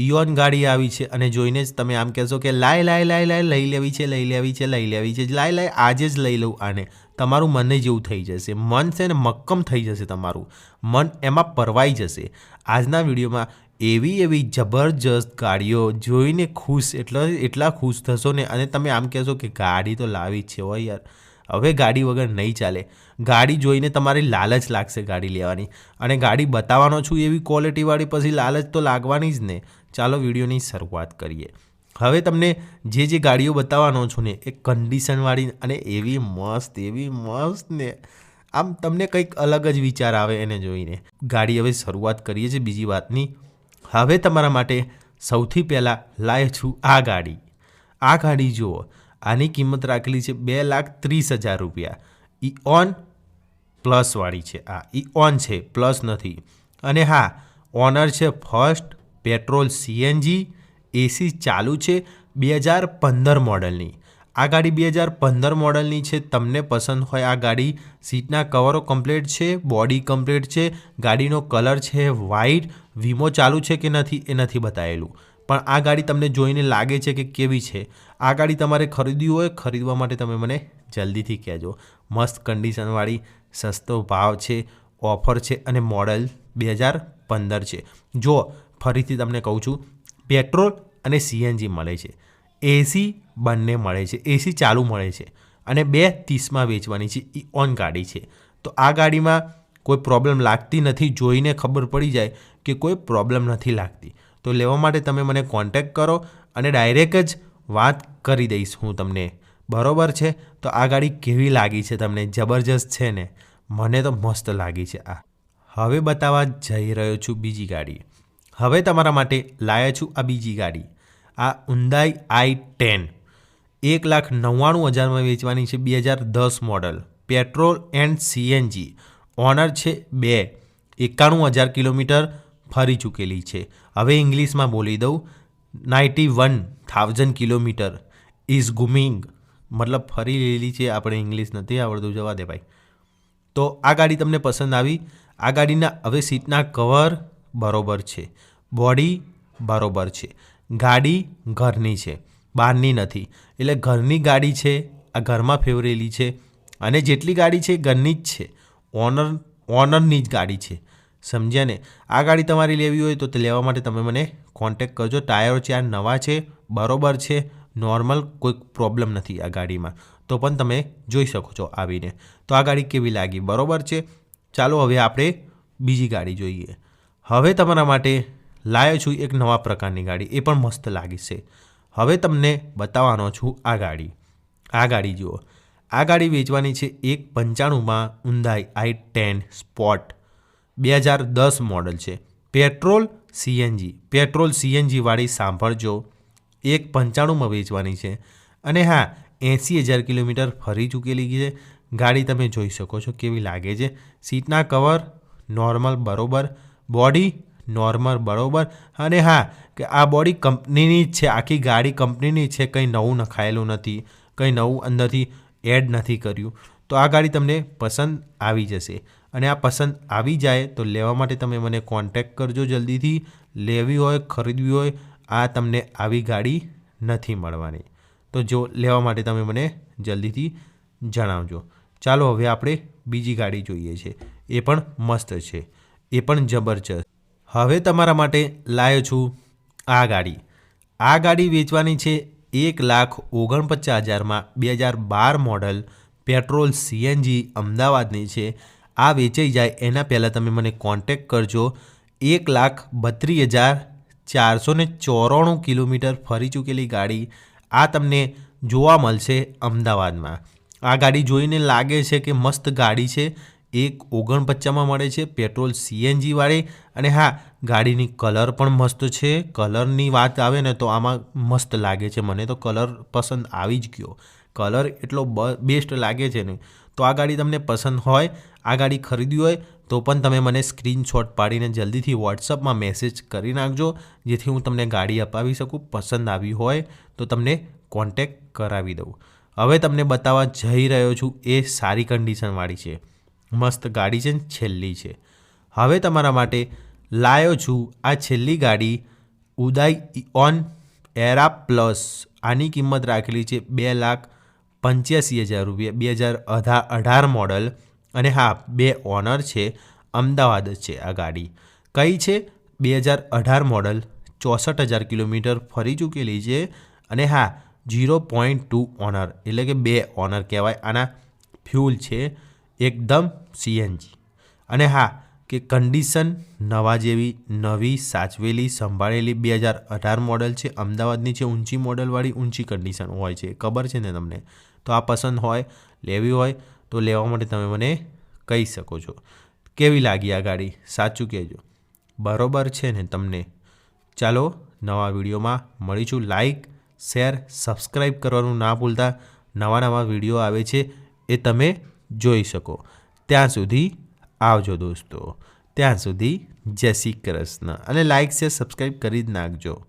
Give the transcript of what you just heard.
ઇયોન ગાડી આવી છે અને જોઈને જ તમે આમ કહેશો કે લાય લાય લાય લાય, લઈ લેવી છે, લઈ લેવી છે, લઈ લેવી છે લાય લાય, આજે જ લઈ લઉં આને. તમારું મને જેવું થઈ જશે. મન છે ને મક્કમ થઈ જશે તમારું. મન એમાં પરવાઈ જશે. આજના વિડીયોમાં એવી એવી જબરજસ્ત ગાડીઓ જોઈને ખુશ, એટલા એટલા ખુશ થશો ને અને તમે આમ કહેશો કે ગાડી તો લાવી જ છે હોય યાર. હવે ગાડી વગર નહીં ચાલે. ગાડી જોઈને તમારી લાલચ લાગશે ગાડી લેવાની. અને ગાડી બતાવવાનો છું એવી ક્વોલિટીવાળી પછી લાલચ તો લાગવાની જ ને. ચાલો વિડીયોની શરૂઆત કરીએ. હવે તમને જે જે ગાડીઓ બતાવવાનો છું ને, એ કન્ડિશનવાળી અને એવી મસ્ત એવી મસ્ત ને, આમ તમને કંઈક અલગ જ વિચાર આવે એને જોઈને. ગાડી હવે શરૂઆત કરીએ છીએ બીજી વાતની. હવે તમારા માટે સૌથી પહેલાં લાય છું આ ગાડી. આ ગાડી જુઓ, આની કિંમત રાખેલી છે બે લાખ ત્રીસ હજાર રૂપિયા. ઈ ઓન પ્લસવાળી છે આ. ઈ ઓન છે પ્લસ નથી. અને હા ઓનર છે ફર્સ્ટ પેટ્રોલ સીએનજી એસી ચાલુ છે બે હજાર પંદર મોડલની. આ ગાડી બે હજાર પંદર મોડલની છે. તમને પસંદ હોય આ ગાડી. સીટના કવરો કમ્પ્લીટ છે, બોડી કમ્પ્લીટ છે, ગાડીનો કલર છે વ્હાઇટ, વીમો ચાલુ છે કે નથી એ નથી બતાવેલું પણ આ ગાડી તમને જોઈને લાગે છે કે કેવી છે. આ ગાડી તમારે ખરીદવી હોય, ખરીદવા માટે તમે મને જલ્દીથી કહેજો. મસ્ત કન્ડિશનવાળી, સસ્તો ભાવ છે, ઓફર છે અને મોડલ બે હજાર પંદર છે. જો ફરીથી તમને કહું છું, પેટ્રોલ અને સીએનજી મળે છે. એસી બંને મળે છે. એસી ચાલુ મળે છે અને બે ત્રીસમાં વેચવાની છે. એ ઓન ગાડી છે. તો આ ગાડીમાં કોઈ પ્રોબ્લેમ લાગતી નથી. જોઈને ખબર પડી જાય કે કોઈ પ્રોબ્લેમ નથી લાગતી. તો લેવા માટે તમે મને કોન્ટેક્ટ કરો અને ડાયરેક્ટ જ વાત કરી દઈશ હું તમને. બરોબર છે? તો આ ગાડી કેવી લાગી છે તમને? જબરજસ્ત છે ને? મને તો મસ્ત લાગી છે આ. હવે બતાવવા જઈ રહ્યો છું બીજી ગાડી. હવે તમારા માટે લાયા છું આ બીજી ગાડી. આ ઉંદાઈ આઈ ટેન એક લાખ નવ્વાણું હજારમાં વેચવાની છે બે હજાર દસ model petrol and CNG owner છે બે. એકાણું હજાર કિલોમીટર ફરી ચૂકેલી છે. હવે ઇંગ્લિશમાં બોલી દઉં. Ninety one thousand kilometre is ગુમિંગ મતલબ ફરી લેલી છે, આપણે ઇંગ્લિશ નથી આવડતું, જવા દે ભાઈ. તો આ ગાડી તમને પસંદ આવી. આ ગાડીના હવે સીટના કવર બરોબર છે. બોડી બરોબર છે. ગાડી ઘરની છે. બહારની નથી. એટલે ઘરની ગાડી છે, આ ઘરમાં ફેવરેલી છે અને જેટલી ગાડી છે એ ઘરની જ છે. ઓનર, ઓનરની જ ગાડી છે. સમજ્યા ને? આ ગાડી તમારી લેવી હોય તો તે લેવા માટે તમે મને કોન્ટેક કરજો. ટાયરો ચાર નવા છે, બરોબર છે નોર્મલ કોઈ પ્રોબ્લેમ નથી આ ગાડીમાં. તો પણ તમે જોઈ શકો છો આવીને. તો આ ગાડી કેવી લાગી? બરોબર છે? ચાલો હવે આપણે બીજી ગાડી જોઈએ. હવે તમારા માટે લાવ્યો છું એક નવા પ્રકારની ગાડી. એ પણ મસ્ત લાગી છે. હવે તમને બતાવવાનો છું આ ગાડી. આ ગાડી જુઓ. આ ગાડી વેચવાની છે એક પંચાણુંમાં ઊંધાઈ આઈ ટેન સ્પોટ બે હજાર દસ મોડલ છે. પેટ્રોલ સીએનજી પેટ્રોલ સીએનજીવાળી સાંભળજો. એક પંચાણુંમાં વેચવાની છે. અને હા, એંસી હજાર કિલોમીટર ફરી ચૂકેલી છે. ગાડી તમે જોઈ શકો છો કેવી લાગે છે. સીટના કવર, નોર્મલ, બરોબર. બોડી નોર્મલ બરાબર? અને હા, કે આ બોડી કંપનીની જ છે, આખી ગાડી કંપનીની છે, કંઈ નવું નખાયેલું નથી, કંઈ નવું અંદરથી એડ નથી કર્યું. તો આ ગાડી તમને પસંદ આવી જશે. અને આ પસંદ આવી જાય તો લેવા માટે તમે મને કોન્ટેક્ટ કરજો જલ્દીથી. લેવી હોય, ખરીદવી હોય, આ તમને આવી ગાડી નથી મળવાની. તો જો લેવા માટે તમે મને જલ્દીથી જણાવજો. ચાલો હવે આપણે બીજી ગાડી જોઈએ છે. એ પણ મસ્ત છે. એ પણ જબરજસ્ત. હવે તમારા માટે લાવ્યો છું આ ગાડી. આ ગાડી વેચવાની છે એક લાખ ઓગણપચાસ હજારમાં બે હજાર બાર મોડલ પેટ્રોલ સીએનજી અમદાવાદની છે. આ વેચાઈ જાય એના પહેલાં તમે મને કોન્ટેક કરજો. એક લાખ બત્રીસ હજાર ચારસો ને ચોરાણું કિલોમીટર ફરી ચૂકેલી ગાડી આ તમને જોવા મળશે અમદાવાદમાં. આ ગાડી જોઈને લાગે છે કે મસ્ત ગાડી છે. એક ઓગણપચાસમાં મળે છે. પેટ્રોલ સીએનજીવાળી અને હા, ગાડીની કલર પણ મસ્ત છે. કલરની વાત આવે ને તો આમાં મસ્ત લાગે છે. મને તો કલર પસંદ આવી જ ગયો. કલર એટલો બ, બેસ્ટ લાગે છે ને. તો આ ગાડી તમને પસંદ હોય, આ ગાડી ખરીદવી હોય, તો પણ તમે મને સ્ક્રીનશોટ પાડીને જલ્દીથી વોટ્સઅપમાં મેસેજ કરી નાખજો, જેથી હું તમને ગાડી અપાવી શકું. પસંદ આવી હોય, તો તમને કોન્ટેક કરાવી દઉં. હવે તમને બતાવવા જઈ રહ્યો છું, એ સારી કન્ડિશનવાળી છે. મસ્ત ગાડી છે ને છેલ્લી છે. હવે તમારા માટે લાયો છું આ છેલ્લી ગાડી ઉદાય ઓન એરા પ્લસ. આની કિંમત રાખેલી છે બે લાખ પંચ્યાસી હજાર રૂપિયા. બે હજાર અઢાર અઢાર મોડલ અને હા, બે ઓનર છે, અમદાવાદ છે આ ગાડી. કઈ છે? બે હજાર અઢાર મોડલ, ચોસઠ હજાર કિલોમીટર ફરી ચૂકેલી છે અને હા, ઝીરો પોઈન્ટ ટુ ઓનર. એટલે કે બે ઓનર કહેવાય. આના ફ્યુલ છે. એકદમ સીએનજી અને હા, કે કન્ડિશન નવા જેવી, નવી, સાચવેલી, સંભાળેલી બે હજાર અઢાર મોડલ છે, અમદાવાદની છે ઊંચી મોડલવાળી ઊંચી કન્ડિશન હોય છે ખબર છે ને તમને? તો આ પસંદ હોય, લેવી હોય, તો લેવા માટે તમે મને કહી શકો છો. કેવી લાગી આ ગાડી? સાચું કહેજો. બરોબર છે ને તમને? ચાલો, નવા વિડીયોમાં મળીશું. લાઈક શેર સબસ્ક્રાઈબ કરવાનું ના ભૂલતા. નવા નવા વીડિયો આવે છે, એ તમે જોઈ શકો. ત્યાં સુધી આવજો દોસ્તો. ત્યાં સુધી જય શ્રી કૃષ્ણ. અને લાઈક શેર સબસ્ક્રાઈબ કરી જ નાખજો.